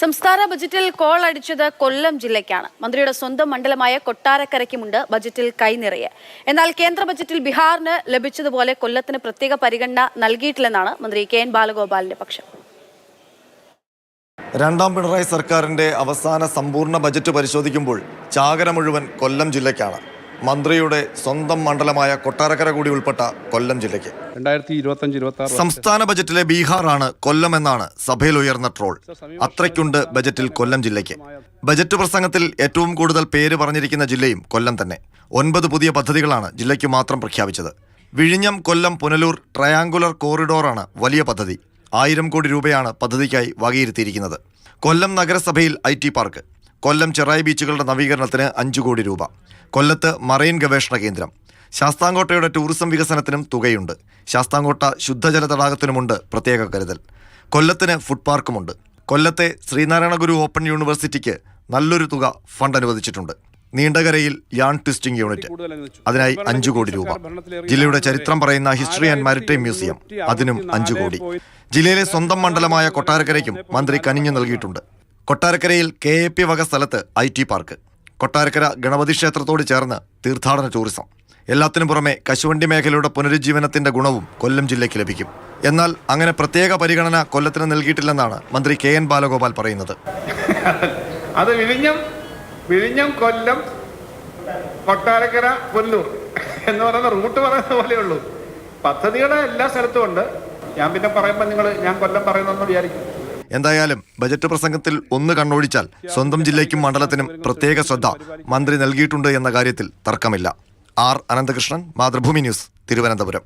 സംസ്ഥാന ബജറ്റിൽ കോൾ അടിച്ചത് കൊല്ലം ജില്ലയ്ക്കാണ്. മന്ത്രിയുടെ സ്വന്തം മണ്ഡലമായ കൊട്ടാരക്കരയ്ക്കുമുണ്ട് ബജറ്റിൽ കൈനിറയെ എന്നാൽ കേന്ദ്ര ബജറ്റിൽ ബീഹാറിന് ലഭിച്ചതുപോലെ കൊല്ലത്തിന് പ്രത്യേക പരിഗണന നൽകിയിട്ടില്ലെന്നാണ് മന്ത്രി കെ എൻ ബാലഗോപാലിന്റെ പക്ഷം. രണ്ടാം പിണറായി സർക്കാരിന്റെ അവസാന സമ്പൂർണ ബജറ്റ് പരിശോധിക്കുമ്പോൾ ചാകര മുഴുവൻ കൊല്ലം ജില്ലയ്ക്കാണ്. മന്ത്രിയുടെ സ്വന്തം മണ്ഡലമായ കൊട്ടാരക്കര കൂടി ഉൾപ്പെട്ട കൊല്ലം ജില്ലയ്ക്ക്. രണ്ടായിരത്തി ഇരുപത്തഞ്ച് ഇരുപത്തി ആറ് സംസ്ഥാന ബജറ്റിലെ ബീഹാറാണ് കൊല്ലം എന്നാണ് സഭയിൽ ഉയർന്ന ട്രോൾ അത്രയ്ക്കുണ്ട് ബജറ്റിൽ കൊല്ലം ജില്ലയ്ക്ക്. ബജറ്റ് പ്രസംഗത്തിൽ ഏറ്റവും കൂടുതൽ പേര് പറഞ്ഞിരിക്കുന്ന ജില്ലയും കൊല്ലം തന്നെ. ഒൻപത് പുതിയ പദ്ധതികളാണ് ജില്ലയ്ക്ക് മാത്രം പ്രഖ്യാപിച്ചത്. വിഴിഞ്ഞം കൊല്ലം പുനലൂർ ട്രയാങ്കുലർ കോറിഡോറാണ് വലിയ പദ്ധതി. ആയിരം കോടി രൂപയാണ് പദ്ധതിക്കായി വകയിരുത്തിയിരിക്കുന്നത്. കൊല്ലം നഗരസഭയിൽ I T park. Kollam Cherai ബീച്ചുകളുടെ നവീകരണത്തിന് അഞ്ചു കോടി രൂപ. കൊല്ലത്ത് മറൈൻ ഗവേഷണ കേന്ദ്രം. ശാസ്താംകോട്ടയുടെ ടൂറിസം വികസനത്തിനും തുകയുണ്ട്. ശാസ്താംകോട്ട ശുദ്ധജല തടാകത്തിനുമുണ്ട് പ്രത്യേക കരുതൽ. കൊല്ലത്തിന് ഫുഡ് പാർക്കുമുണ്ട് കൊല്ലത്തെ ശ്രീനാരായണ ഗുരു ഓപ്പൺ യൂണിവേഴ്സിറ്റിക്ക് നല്ലൊരു തുക ഫണ്ട് അനുവദിച്ചിട്ടുണ്ട്. നീണ്ടകരയിൽ യാൺ ട്വിസ്റ്റിംഗ് യൂണിറ്റ് അതിനായി അഞ്ചു കോടി രൂപ. ജില്ലയുടെ ചരിത്രം പറയുന്ന ഹിസ്റ്ററി ആൻഡ് മാരിടൈം മ്യൂസിയം അതിനും അഞ്ചു കോടി. ജില്ലയിലെ സ്വന്തം മണ്ഡലമായ കൊട്ടാരക്കരയ്ക്കും മന്ത്രി കനിഞ്ഞു നൽകിയിട്ടുണ്ട്. കൊട്ടാരക്കരയിൽ കെ എ പി വക സ്ഥലത്ത് I T park. Kottarakkara Ganapathi ക്ഷേത്രത്തോട് ചേർന്ന് തീർത്ഥാടന ടൂറിസം. എല്ലാത്തിനും പുറമെ കശുവണ്ടി മേഖലയുടെ പുനരുജ്ജീവനത്തിന്റെ ഗുണവും കൊല്ലം ജില്ലയ്ക്ക് ലഭിക്കും. എന്നാൽ അങ്ങനെ പ്രത്യേക പരിഗണന കൊല്ലത്തിന് നൽകിയിട്ടില്ലെന്നാണ് മന്ത്രി കെ എൻ ബാലഗോപാൽ പറയുന്നത്. അത് വിഴിഞ്ഞം വിഴിഞ്ഞം കൊല്ലം കൊട്ടാരക്കര പുല്ലൂർ എന്ന് പറയുന്ന റൂട്ട് പറയുന്ന പോലെ ഉള്ളൂ. പദ്ധതികളെ എല്ലാ സ്ഥലത്തും ഉണ്ട്. ഞാൻ പിന്നെ പറയുമ്പോൾ നിങ്ങൾ ഞാൻ കൊല്ലം പറയുന്നെന്ന് വിചാരിക്കും. എന്തായാലും ബജറ്റ് പ്രസംഗത്തിൽ ഒന്ന് കണ്ണോടിച്ചാൽ സ്വന്തം ജില്ലയ്ക്കും മണ്ഡലത്തിനും പ്രത്യേക ശ്രദ്ധ മന്ത്രി നൽകിയിട്ടുണ്ട് എന്ന കാര്യത്തിൽ തർക്കമില്ല. R Ananthakrishnan Mathrubhumi news Thiruvananthapuram.